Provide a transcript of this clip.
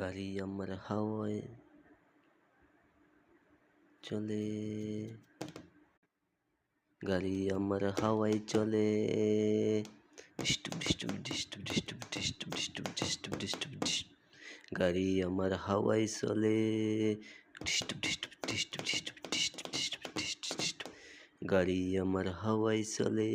গাড়ি আমার হাওয়ায় চলে গাড়ি আমার হাওয়ায় চলে গাড়ি আমার হাওয়াই চলে। গাড়ি আমার হাওয়াই চলে।